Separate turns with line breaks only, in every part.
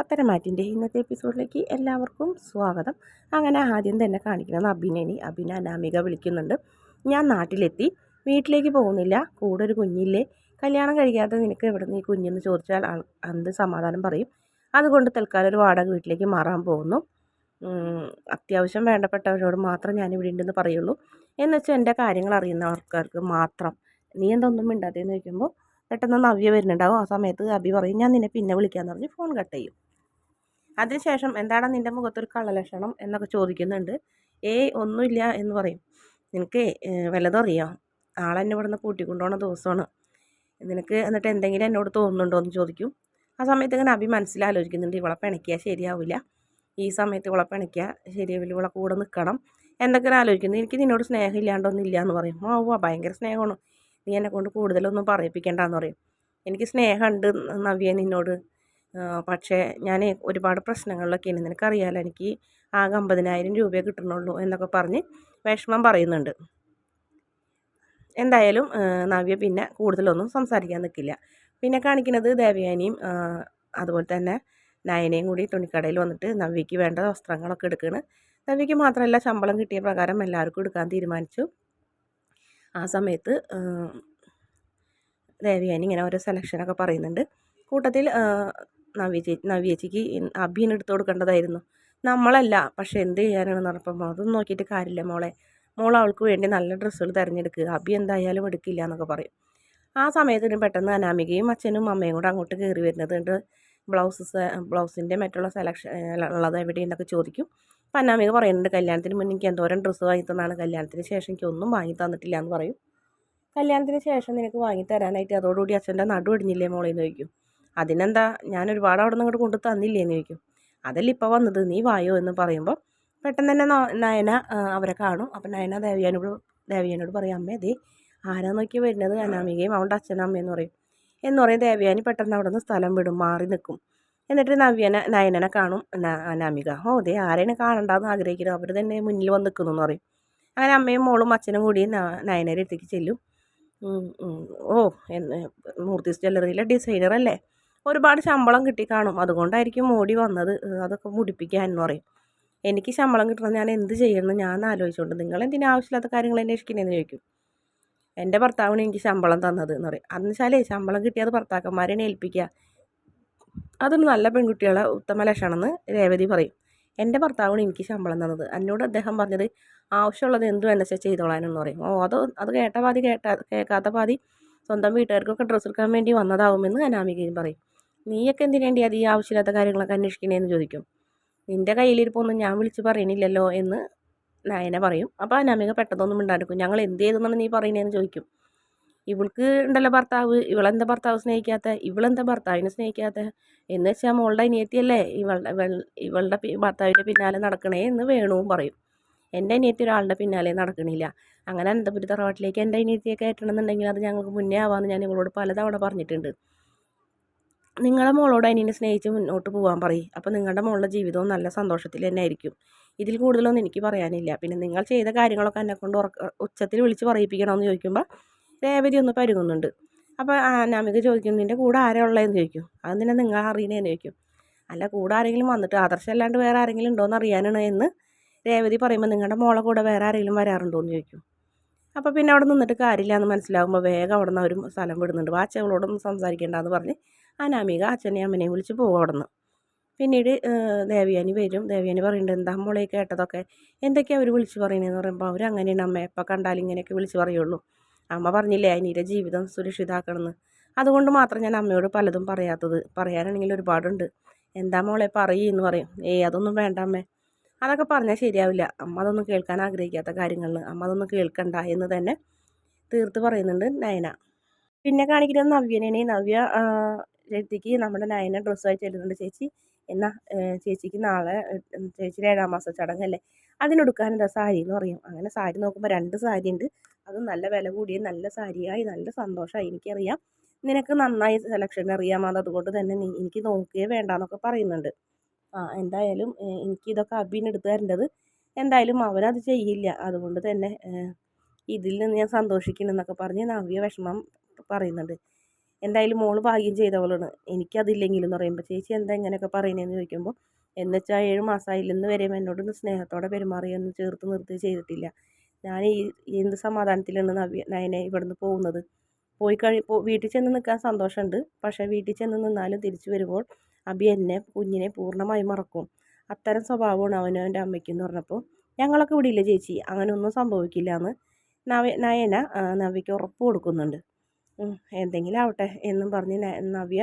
പത്തരമാറ്റിന്റെ ഇന്നത്തെ എപ്പിസോഡിലേക്ക് എല്ലാവർക്കും സ്വാഗതം. അങ്ങനെ ആദ്യം തന്നെ കാണിക്കുന്നത് അഭിനയനി അഭിന അനാമിക വിളിക്കുന്നുണ്ട്. ഞാൻ നാട്ടിലെത്തി. വീട്ടിലേക്ക് പോകുന്നില്ല. കൂടെ ഒരു കുഞ്ഞില്ലേ? കല്യാണം കഴിക്കാതെ നിനക്ക് എവിടെ നിന്ന് ഈ കുഞ്ഞെന്ന് ചോദിച്ചാൽ ആൾ എന്ത് സമാധാനം പറയും. അതുകൊണ്ട് തൽക്കാലം ഒരു വാടക വീട്ടിലേക്ക് മാറാൻ പോകുന്നു. അത്യാവശ്യം വേണ്ടപ്പെട്ടവരോട് മാത്രം ഞാൻ ഇവിടെ ഉണ്ടെന്ന് പറയുള്ളൂ. എന്ന് വെച്ചാൽ എന്റെ കാര്യങ്ങൾ അറിയുന്ന ആൾക്കാർക്ക് മാത്രം. നീ എന്തൊന്നും മിണ്ടാത്തേന്ന് ചോദിക്കുമ്പോൾ പെട്ടെന്ന് നവ്യ വരുന്നുണ്ടാവും. ആ സമയത്ത് അബി പറയും ഞാൻ നിന്നെ പിന്നെ വിളിക്കാമെന്ന് പറഞ്ഞ് ഫോൺ കട്ട് ചെയ്യും. അതിനുശേഷം എന്താണ് നിന്റെ മുഖത്തൊരു കള്ളലക്ഷണം എന്നൊക്കെ ചോദിക്കുന്നുണ്ട്. ഏയ് ഒന്നുമില്ല എന്ന് പറയും. നിനക്ക് വല്ലതും അറിയാം? ആളെന്നെ ഇവിടുന്ന് കൂട്ടിക്കൊണ്ടുപോകുന്ന ദിവസമാണ്. നിനക്ക് എന്നിട്ട് എന്തെങ്കിലും എന്നോട് തോന്നുന്നുണ്ടോ എന്ന് ചോദിക്കും. ആ സമയത്ത് ഇങ്ങനെ അഭി മനസ്സിലാലോചിക്കുന്നുണ്ട് ഇവളെ പിണക്കിയാൽ ശരിയാവില്ല ഈ സമയത്ത് ഇവളെ പിണക്കിയാൽ ശരിയാവില്ല ഇവളെ കൂടെ നിൽക്കണം എന്തൊക്കെ ആലോചിക്കുന്നു. എനിക്ക് നിന്നോട് സ്നേഹം ഇല്ലാണ്ടൊന്നും ഇല്ല എന്ന് പറയും. ആ ഓ ഭയങ്കര സ്നേഹമാണ്. നീ എന്നെ കൊണ്ട് കൂടുതലൊന്നും പറയിപ്പിക്കേണ്ടെന്ന് പറയും. എനിക്ക് സ്നേഹമുണ്ട് നവ്യ നിന്നോട്. പക്ഷേ ഞാൻ ഒരുപാട് പ്രശ്നങ്ങളിലൊക്കെയാണ് നിനക്കറിയാലോ എനിക്ക് ആകെ അമ്പതിനായിരം രൂപയെ കിട്ടണുള്ളൂ എന്നൊക്കെ പറഞ്ഞ് വിഷമം പറയുന്നുണ്ട്. എന്തായാലും നവ്യ പിന്നെ കൂടുതലൊന്നും സംസാരിക്കാൻ നിൽക്കില്ല പിന്നെ കാണിക്കുന്നത് ദേവയാനിയും അതുപോലെ തന്നെ നയനയും കൂടി തുണിക്കടയിൽ വന്നിട്ട് നവ്യയ്ക്ക് വേണ്ട വസ്ത്രങ്ങളൊക്കെ എടുക്കുകയാണ് നവ്യയ്ക്ക് മാത്രമല്ല ശമ്പളം കിട്ടിയ പ്രകാരം എല്ലാവർക്കും എടുക്കാൻ തീരുമാനിച്ചു. ആ സമയത്ത് ദേവയാനി ഇങ്ങനെ ഓരോ സെലക്ഷനൊക്കെ പറയുന്നുണ്ട്. കൂട്ടത്തിൽ നവ്യ ചേച്ചി നവ്യ ചേച്ചിക്ക് അഭിന് എടുത്തു കൊടുക്കേണ്ടതായിരുന്നു. നമ്മളല്ല പക്ഷെ എന്ത് ചെയ്യാനാണ് പറഞ്ഞപ്പം അതൊന്നും നോക്കിയിട്ട് കാര്യമില്ല മോളെ. മോൾ അവൾക്ക് വേണ്ടി നല്ല ഡ്രസ്സുകൾ തിരഞ്ഞെടുക്കുക അഭി എന്തായാലും എടുക്കില്ല എന്നൊക്കെ പറയും. ആ സമയത്തിന് പെട്ടെന്ന് അനാമികയും അച്ഛനും അമ്മയും കൂടെ അങ്ങോട്ട് കയറി വരുന്നത് കൊണ്ട് ബ്ലൗസസ് ബ്ലൗസിന്റെ മറ്റുള്ള സെലക്ഷൻ ഉള്ളത് എവിടെയുണ്ടെന്നൊക്കെ ചോദിക്കും. അപ്പം അനാമിക പറയുന്നുണ്ട് കല്യാണത്തിന് മുന്നേ എനിക്ക് എന്തോരം ഡ്രസ്സ് വാങ്ങി തന്നാണ്. കല്യാണത്തിന് ശേഷം എനിക്ക് ഒന്നും വാങ്ങി തന്നിട്ടില്ല എന്ന് പറയും. കല്യാണത്തിന് ശേഷം നിനക്ക് വാങ്ങി തരാനായിട്ട് അതോടുകൂടി അച്ഛന്റെ നടു ഇടിഞ്ഞില്ലേ മോളേന്ന് ചോദിക്കും. അതിനെന്താ ഞാൻ ഒരുപാട് അവിടെ നിന്ന് ഇങ്ങോട്ട് കൊണ്ട് തന്നില്ലേ എന്ന് ചോദിക്കും. അതല്ല ഇപ്പോൾ വന്നത്? നീ വായോ എന്ന് പറയുമ്പോൾ പെട്ടെന്ന് തന്നെ നയന അവരെ കാണും. അപ്പം നയന ദേവിയാനോട് ദേവിയാനോട് പറയും അമ്മേ ദേ ആരാ നോക്കി വരുന്നത്? അനാമികയും അവളുടെ അച്ഛനും അമ്മയെന്ന് പറയും. എന്ന് പറയും ദേവിയാനി പെട്ടെന്ന് അവിടെ നിന്ന് സ്ഥലം വിടും മാറി നിൽക്കും എന്നിട്ട് നവ്യന നയനനെ കാണും അനാമിക. ഓ ദേ ആരെയാണ് കാണണ്ടെന്ന് ആഗ്രഹിക്കുന്നു അവർ തന്നെ മുന്നിൽ വന്ന് നിൽക്കുന്നു എന്ന് പറയും. അങ്ങനെ അമ്മയും മോളും അച്ഛനും കൂടി നയനരെ അടുത്തേക്ക് ചെല്ലും. ഓ മൂർത്തി ജ്വല്ലറിയിലെ ഡിസൈനർ അല്ലേ ഒരുപാട് ശമ്പളം കിട്ടി കാണും. അതുകൊണ്ടായിരിക്കും മോടി വന്നത്. അതൊക്കെ മുടിപ്പിക്കാൻ എന്ന് പറയും. എനിക്ക് ശമ്പളം കിട്ടണം. ഞാൻ എന്ത് ചെയ്യണം? ഞാൻ ആലോചിച്ചുകൊണ്ട് നിങ്ങൾ എന്തിനാ ആവശ്യമില്ലാത്ത കാര്യങ്ങൾ അന്വേഷിക്കണമെന്ന് ചോദിക്കും. എന്റെ ഭർത്താവിന് എനിക്ക് ശമ്പളം തന്നത് എന്ന് പറയും. അതെന്നുവെച്ചാലേ ശമ്പളം കിട്ടിയത് ഭർത്താക്കന്മാരെ ഏൽപ്പിക്കുക അതൊരു നല്ല പെൺകുട്ടികളെ ഉത്തമ ലക്ഷണമെന്ന് രേവതി പറയും. എന്റെ ഭർത്താവിന് എനിക്ക് ശമ്പളം തന്നത്. എന്നോട് അദ്ദേഹം പറഞ്ഞത് ആവശ്യമുള്ളത് എന്തു വേണ്ട വെച്ചാൽ ചെയ്തോളാനെന്ന് പറയും. ഓ അത് അത് കേട്ട പാതി കേട്ട കേൾക്കാത്ത പാതി സ്വന്തം വീട്ടുകാർക്കൊക്കെ ഡ്രസ്സ് എടുക്കാൻ വേണ്ടി വന്നതാവുമെന്ന് അനാമികയും പറയും. നീയൊക്കെ എന്തിനേണ്ടി അത് ഈ ആവശ്യമില്ലാത്ത കാര്യങ്ങളൊക്കെ അന്വേഷിക്കണേന്ന് ചോദിക്കും. നിന്റെ കയ്യിലിരിപ്പൊന്നും ഞാൻ വിളിച്ച് പറയണില്ലല്ലോ എന്ന് നയന പറയും. അപ്പോൾ അനാമിക പെട്ടെന്നൊന്നും ഉണ്ടാക്കും ഞങ്ങൾ എന്ത് ചെയ്തെന്നാണ് നീ പറയണേന്ന് ചോദിക്കും. ഇവൾക്ക് ഉണ്ടല്ലോ ഭർത്താവ്. ഇവളെന്താ ഭർത്താവ് സ്നേഹിക്കാത്ത? ഇവളെന്താ ഭർത്താവിനെ സ്നേഹിക്കാത്ത? എന്ന് വെച്ചാൽ മോളുടെ അനിയത്തിയല്ലേ ഇവളുടെ ഇവളുടെ ഭർത്താവിന്റെ പിന്നാലെ നടക്കണേ എന്ന് വേണുവും പറയും. എന്റെ അനിയത്തി ഒരാളുടെ പിന്നാലെ നടക്കണില്ല. അങ്ങനെ അനന്തപുരി തറവാട്ടിലേക്ക് എന്റെ അനിയത്തിയെ കയറ്റണമെന്നുണ്ടെങ്കിൽ അത് ഞങ്ങൾക്ക് മുന്നേ ആവാമെന്ന് ഞാൻ ഇവളോട് പലതവണ പറഞ്ഞിട്ടുണ്ട്. നിങ്ങളുടെ മോളോട് അനിയനെ സ്നേഹിച്ച് മുന്നോട്ട് പോകാൻ പറയും. അപ്പോൾ നിങ്ങളുടെ മോളുടെ ജീവിതവും നല്ല സന്തോഷത്തിൽ തന്നെ ആയിരിക്കും. ഇതിൽ കൂടുതലൊന്നും എനിക്ക് പറയാനില്ല. പിന്നെ നിങ്ങൾ ചെയ്ത കാര്യങ്ങളൊക്കെ എന്നെ കൊണ്ട് ഉറക്ക ഉച്ചത്തിൽ വിളിച്ച് പറയിപ്പിക്കണമെന്ന് ചോദിക്കുമ്പോൾ രേവതി ഒന്ന് പരുങ്ങുന്നുണ്ട് അപ്പോൾ അനാമിക ചോദിക്കും നിന്റെ കൂടെ ആരാ ഉള്ളതെന്ന് ചോദിക്കും. അത് നിന്നെ നിങ്ങൾ അറിയണേന്ന് ചോദിക്കും. അല്ല കൂടെ ആരെങ്കിലും വന്നിട്ട് ആദർശം അല്ലാണ്ട് വേറെ ആരെങ്കിലും ഉണ്ടോ എന്ന് അറിയാനാണ് എന്ന് രേവതി പറയുമ്പോൾ നിങ്ങളുടെ മോളെ കൂടെ വേറെ ആരെങ്കിലും വരാറുണ്ടോ എന്ന് ചോദിക്കും. അപ്പോൾ പിന്നെ അവിടെ നിന്നിട്ട് കാര്യമില്ല എന്ന് മനസ്സിലാകുമ്പോൾ വേഗം അവിടെ നിന്ന് അവർ സ്ഥലം വിടുന്നുണ്ട്. വാച്ചകളോടൊന്നും സംസാരിക്കേണ്ടെന്ന് പറഞ്ഞ് അനാമിക അച്ഛനെയും അമ്മനെയും വിളിച്ച് പോകും പിന്നീട് ദേവിയാനി വരും. ദേവിയാനി പറയുന്നുണ്ട് എന്താ മോളെ കേട്ടതൊക്കെ? എന്തൊക്കെയാണ് അവർ വിളിച്ച് പറയുന്നതെന്ന് പറയുമ്പോൾ അവർ അങ്ങനെയാണ് അമ്മ എപ്പോൾ കണ്ടാലും ഇങ്ങനെയൊക്കെ വിളിച്ച് പറയുള്ളൂ. അമ്മ പറഞ്ഞില്ലേ അനീരെ ജീവിതം സുരക്ഷിതാക്കണമെന്ന്. അതുകൊണ്ട് മാത്രം ഞാൻ അമ്മയോട് പലതും പറയാത്തത്. പറയാനാണെങ്കിൽ ഒരുപാടുണ്ട്. എന്താ മോളെ പറയുമെന്ന് പറയും. ഏയ് അതൊന്നും വേണ്ട അമ്മേ. അതൊക്കെ പറഞ്ഞാൽ ശരിയാവില്ല. അമ്മ അതൊന്നും കേൾക്കാൻ ആഗ്രഹിക്കാത്ത കാര്യങ്ങളിൽ അമ്മ അതൊന്നും കേൾക്കണ്ട എന്ന് തന്നെ തീർത്ത് പറയുന്നുണ്ട് നയന. പിന്നെ കാണിക്കുന്നത് നവ്യനേ നവ്യ ചേച്ചിക്ക് നമ്മുടെ നയന ഡ്രസ്സ് ഡ്രസ്സുമായി തരുന്നുണ്ട് ചേച്ചി. എന്നാൽ ചേച്ചിക്ക് നാളെ ചേച്ചിയുടെ ഏഴാം മാസം ചടങ്ങല്ലേ. അതിനൊടുക്കാൻ എന്താ സാരി എന്ന് പറയും. അങ്ങനെ സാരി നോക്കുമ്പോൾ രണ്ട് സാരി ഉണ്ട് അതും നല്ല വില കൂടിയ നല്ല സാരിയായി നല്ല സന്തോഷമായി എനിക്കറിയാം. നിനക്ക് നന്നായി സെലക്ഷൻ അറിയാമോ അതുകൊണ്ട് തന്നെ നീ എനിക്ക് നോക്കുകയേ വേണ്ടാന്നൊക്കെ പറയുന്നുണ്ട്. ആ എന്തായാലും എനിക്കിതൊക്കെ അബിന് എടുത്തു തരേണ്ടത് എന്തായാലും അവനത് ചെയ്യില്ല. അതുകൊണ്ട് തന്നെ ഇതിൽ നിന്ന് ഞാൻ സന്തോഷിക്കണം എന്നൊക്കെ പറഞ്ഞ് നവ്യ വിഷമം പറയുന്നുണ്ട്. എന്തായാലും മോൾ ഭാഗ്യം ചെയ്തവളാണ്. എനിക്കതില്ലെങ്കിലും എന്ന് പറയുമ്പോൾ ചേച്ചി എന്താ ഇങ്ങനെയൊക്കെ പറയുന്നതെന്ന് ചോദിക്കുമ്പോൾ എന്നുവെച്ചാൽ ഏഴ് മാസമായില്ലെന്ന് വരെ വരെയും എന്നോടൊന്ന് സ്നേഹത്തോടെ പെരുമാറിയൊന്നും ചേർത്ത് നിർത്തി ചെയ്തിട്ടില്ല. ഞാൻ ഈ എന്ത് സമാധാനത്തിലാണ് നവ്യ നയനെ ഇവിടുന്ന് പോകുന്നത്? പോയി കഴി വീട്ടിൽ ചെന്ന് നിൽക്കാൻ സന്തോഷമുണ്ട്. പക്ഷേ വീട്ടിൽ ചെന്ന് നിന്നാലും തിരിച്ചു വരുമ്പോൾ അബി എന്നെ കുഞ്ഞിനെ പൂർണമായി മറക്കും. അത്തരം സ്വഭാവമാണ് അവനും എന്റെ അമ്മയ്ക്കെന്ന് പറഞ്ഞപ്പോൾ ഞങ്ങളൊക്കെ ഇവിടെ ഇല്ല ചേച്ചി? അങ്ങനെ ഒന്നും സംഭവിക്കില്ല എന്ന് നവ നയന നവ്യയ്ക്ക് ഉറപ്പ് കൊടുക്കുന്നുണ്ട്. എന്തെങ്കിലും ആവട്ടെ എന്നും പറഞ്ഞ് നവ്യ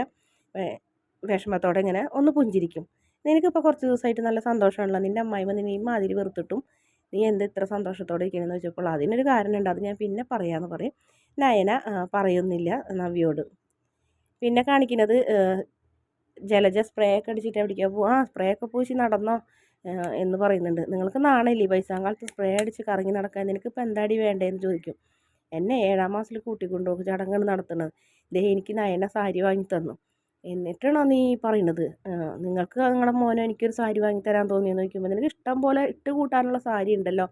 വിഷമത്തോടെ ഇങ്ങനെ ഒന്ന് പുഞ്ചിരിക്കും. നിനക്കിപ്പോൾ കുറച്ച് ദിവസമായിട്ട് നല്ല സന്തോഷമാണല്ലോ. നിന്റെ അമ്മായിമ്മ നിന്നെ ഈ മാതിരി വെറുത്തിട്ടും നീ എന്ത് ഇത്ര സന്തോഷത്തോടെ ഇരിക്കണമെന്ന് വെച്ചപ്പോൾ അതിനൊരു കാരണമുണ്ട്. അത് ഞാൻ പിന്നെ പറയാമെന്ന് പറയും. നയന പറയുന്നില്ല നവ്യോട്. പിന്നെ കാണിക്കുന്നത് ജലജ സ്പ്രേ ഒക്കെ അടിച്ചിട്ട് എവിടേക്കാ പോകും ആ സ്പ്രേ ഒക്കെ പൂശി നടന്നോ? എന്ന് പറയുന്നുണ്ട്. നിങ്ങൾക്ക് നാണയില്ലേ പൈസ? കാലത്ത് സ്പ്രേ അടിച്ച് കറങ്ങി നടക്കാൻ നിനക്കിപ്പോൾ എന്താടി വേണ്ടതെന്ന് ചോദിക്കും. എന്നെ ഏഴാം മാസത്തിൽ കൂട്ടിക്കൊണ്ടുപോകും ചടങ്ങാണ് നടത്തുന്നത്. ദേ എനിക്ക് നയന സാരി വാങ്ങി തന്നു. എന്നിട്ടാണോ നീ പറയുന്നത് നിങ്ങൾക്ക് നിങ്ങളുടെ മോനോ എനിക്കൊരു സാരി വാങ്ങി തരാൻ തോന്നിയെന്ന് ചോദിക്കുമ്പോൾ നിനക്ക് ഇഷ്ടം പോലെ ഇട്ട് കൂട്ടാനുള്ള സാരി ഉണ്ടല്ലോ.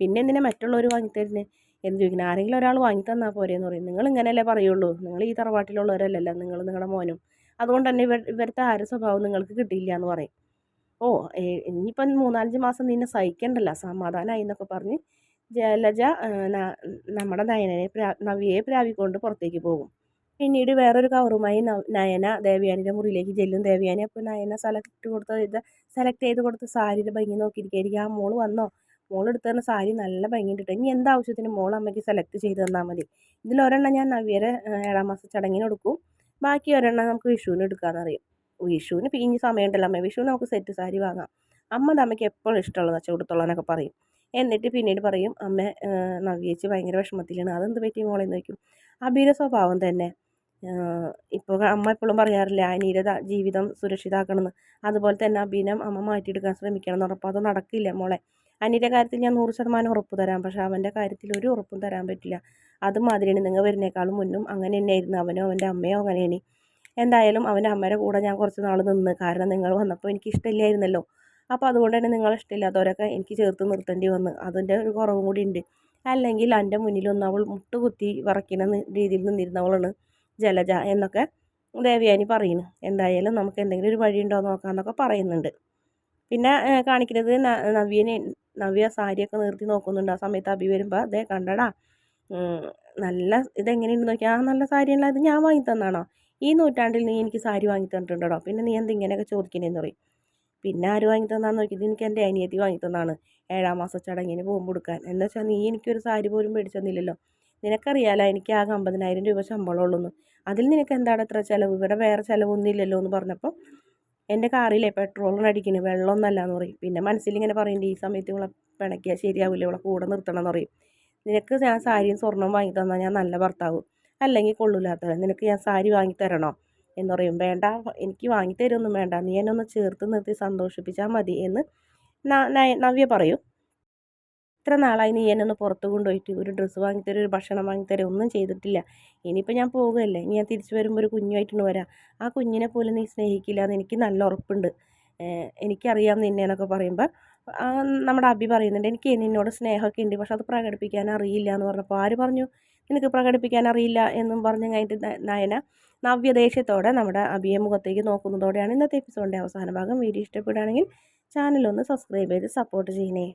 പിന്നെ എന്തിനാ മറ്റുള്ളവർ വാങ്ങിത്തരുന്നത് എന്ന് ചോദിക്കുന്നത് ആരെങ്കിലും ഒരാൾ വാങ്ങി തന്നാൽ പോരെ എന്ന് പറയും. നിങ്ങൾ ഇങ്ങനെയല്ലേ പറയുള്ളൂ. നിങ്ങൾ ഈ തറവാട്ടിലുള്ളവരല്ലല്ലോ നിങ്ങൾ നിങ്ങളുടെ മോനും. അതുകൊണ്ട് തന്നെ ഇവർ ഇവരുടെ ആരും സ്വഭാവം നിങ്ങൾക്ക് കിട്ടിയില്ല എന്ന് പറയും. ഓ ഇനിയിപ്പം മൂന്നാലഞ്ച് മാസം നിന്നെ സഹിക്കണ്ടല്ലോ സമാധാനമായി എന്നൊക്കെ പറഞ്ഞ് ജലജ നമ്മുടെ നയനനെ നവ്യയെ പ്രാവിക്കൊണ്ട് പുറത്തേക്ക് പോകും. പിന്നീട് വേറൊരു കവറുമായി നയന ദേവയാനിയുടെ മുറിയിലേക്ക് ചെല്ലും. ദേവയാനി അപ്പോൾ നയന സെലക്ട് കൊടുത്ത ഇത് സെലക്ട് ചെയ്ത് കൊടുത്ത സാരിയുടെ ഭംഗി നോക്കിയിരിക്കുകയായിരിക്കും. ആ മോൾ വന്നോ? മോൾ എടുത്തു തന്ന സാരി നല്ല ഭംഗിയുണ്ട് ഇനി എന്താവശ്യത്തിന് മോൾ അമ്മയ്ക്ക് സെലക്ട് ചെയ്ത് തന്നാൽ മതി. ഇതിൽ ഒരെണ്ണം ഞാൻ നവ്യരെ ഏഴാം മാസം ചടങ്ങിന് കൊടുക്കും. ബാക്കി ഒരെണ്ണം നമുക്ക് വിഷുവിന് എടുക്കാമെന്നറിയും വിഷുവിന് പിഞ്ഞ് സമയമുണ്ടല്ലോ അമ്മ. വിഷുവിന് നമുക്ക് സെറ്റ് സാരി വാങ്ങാം. അമ്മ തമ്മയ്ക്ക് എപ്പോഴും ഇഷ്ടമുള്ളത് വെച്ചാൽ കൊടുത്തോളാനൊക്കെ പറയും. എന്നിട്ട് പിന്നീട് പറയും അമ്മ നവ്യേച്ചി ഭയങ്കര വിഷമത്തിലാണ്. അതെന്ത് പറ്റി മോളെന്ന് വയ്ക്കും അബീര സ്വഭാവം തന്നെ. ഇപ്പോൾ അമ്മ എപ്പോഴും പറയാറില്ല അനീരത ജീവിതം സുരക്ഷിതാക്കണമെന്ന്. അതുപോലെ തന്നെ അബീനം അമ്മ മാറ്റിയെടുക്കാൻ ശ്രമിക്കണം എന്ന് ഉറപ്പ്. അത് നടക്കില്ല മോളെ. അനിയുടെ കാര്യത്തിൽ ഞാൻ നൂറ് ശതമാനം ഉറപ്പ് തരാം. പക്ഷേ അവന്റെ കാര്യത്തിൽ ഒരു ഉറപ്പും തരാൻ പറ്റില്ല. അതുമാതിരിയാണ് നിങ്ങൾ വരുന്നേക്കാളും മുന്നും അങ്ങനെ തന്നെയായിരുന്നു. അവനോ അവന്റെ അമ്മയോ അങ്ങനെയാണ്. എന്തായാലും അവന്റെ അമ്മയുടെ കൂടെ ഞാൻ കുറച്ച് നാൾ നിന്ന്. കാരണം നിങ്ങൾ വന്നപ്പോൾ എനിക്ക് ഇഷ്ടമില്ലായിരുന്നല്ലോ അപ്പോൾ അതുകൊണ്ട് തന്നെ നിങ്ങളെ ഇഷ്ടമില്ലാത്തവരൊക്കെ എനിക്ക് ചേർത്ത് നിർത്തേണ്ടി വന്ന്. അതിന്റെ ഒരു കുറവും കൂടി ഉണ്ട്. അല്ലെങ്കിൽ എന്റെ മുന്നിലൊന്നും അവൾ മുട്ടുകുത്തി വിറയ്ക്കുന്ന രീതിയിൽ നിന്നിരുന്നവളാണ് ജലജ എന്നൊക്കെ ദേവയാനി പറയുന്നു. എന്തായാലും നമുക്ക് എന്തെങ്കിലും ഒരു വഴി ഉണ്ടോ നോക്കാമെന്നൊക്കെ പറയുന്നുണ്ട്. പിന്നെ കാണിക്കുന്നത് നവ്യനെ നവ്യ സാരിയൊക്കെ നിർത്തി നോക്കുന്നുണ്ട്. ആ സമയത്ത് അഭി വരുമ്പോൾ അതേ കണ്ടടാ നല്ല ഇതെങ്ങനെയുണ്ട് നോക്കിയാൽ ആ നല്ല സാരി സാരിയല്ല ഇത് ഞാൻ വാങ്ങി തന്നാണോ? ഈ നൂറ്റാണ്ടിൽ നീ എനിക്ക് സാരി വാങ്ങി തന്നിട്ടുണ്ടോ പിന്നെ നീ എന്തിങ്ങനെയൊക്കെ ചോദിക്കണേന്ന് പറയും. പിന്നെ ആര് വാങ്ങി തന്നാന്ന് നോക്കിയത് എനിക്ക് എന്റെ അനിയത്തി വാങ്ങി തന്നാണ്. ഏഴാം മാസ ചടങ്ങിന് പോകുമ്പോൾ കൊടുക്കാൻ. എന്ന് വെച്ചാൽ നീ എനിക്കൊരു സാരി പോലും മേടിച്ചെന്നില്ലല്ലോ നിനക്കറിയാലോ എനിക്ക് ആകെ അമ്പതിനായിരം രൂപ ശമ്പളമുള്ളൂ അതിൽ നിനക്ക് എന്താണ് ഇത്ര ചിലവ്? ഇവിടെ വേറെ ചിലവൊന്നും ഇല്ലല്ലോ എന്ന് പറഞ്ഞപ്പോൾ എന്റെ കാറിലെ പെട്രോളിന് അടിക്കണ് വെള്ളമൊന്നല്ല എന്ന് പറയും. പിന്നെ മനസ്സിലിങ്ങനെ പറയുന്നുണ്ട് ഈ സമയത്ത് ഇവളെ പിണക്കിയാൽ ശരിയാവില്ല ഇവളെ കൂടെ നിർത്തണം എന്ന് പറയും. നിനക്ക് ഞാൻ സാരിയും സ്വർണവും വാങ്ങി തന്നാൽ ഞാൻ നല്ല ഭർത്താവ്. അല്ലെങ്കിൽ കൊള്ളില്ലാത്തവൻ നിനക്ക് ഞാൻ സാരി വാങ്ങി തരണോ? എന്ന് പറയും. വേണ്ട എനിക്ക് വാങ്ങി തരുമൊന്നും വേണ്ട. നീ എന്നെ ഒന്ന് ചേർത്ത് നിർത്തി സന്തോഷിപ്പിച്ചാൽ മതി എന്ന് നവ്യ പറയും. ഇത്ര നാളായി നീ എന്നെ ഒന്ന് പുറത്ത് കൊണ്ടുപോയിട്ട് ഒരു ഡ്രസ്സ് വാങ്ങിത്തരും ഒരു ഭക്ഷണം വാങ്ങിത്തരും ഒന്നും ചെയ്തിട്ടില്ല. ഇനിയിപ്പോൾ ഞാൻ പോകുകയല്ലേ ഇനി ഞാൻ തിരിച്ചു വരുമ്പോൾ ഒരു കുഞ്ഞുമായിട്ടൊന്ന് വരാം. ആ കുഞ്ഞിനെ പോലും നീ സ്നേഹിക്കില്ല എന്ന് എനിക്ക് നല്ല ഉറപ്പുണ്ട്. എനിക്കറിയാം നിന്നെ എന്നൊക്കെ പറയുമ്പോൾ നമ്മുടെ അബി പറയുന്നുണ്ട് എനിക്ക് നിന്നോട് സ്നേഹമൊക്കെ ഉണ്ട് പക്ഷെ അത് പ്രകടിപ്പിക്കാൻ അറിയില്ല എന്ന് പറഞ്ഞപ്പോൾ ആര് പറഞ്ഞു? നിനക്ക് പ്രകടിപ്പിക്കാൻ അറിയില്ല എന്നും പറഞ്ഞു കഴിഞ്ഞിട്ട് നയന നവ്യദേശത്തോടെ നമ്മുടെ അഭിമുഖത്തേക്ക് മുഖത്തേക്ക് നോക്കുന്നതോടെയാണ് ഇന്നത്തെ എപ്പിസോഡിന്റെ അവസാന ഭാഗം. വീഡിയോ ഇഷ്ടപ്പെടുകയാണെങ്കിൽ ചാനലൊന്ന് സബ്സ്ക്രൈബ് ചെയ്ത് സപ്പോർട്ട് ചെയ്യണേ.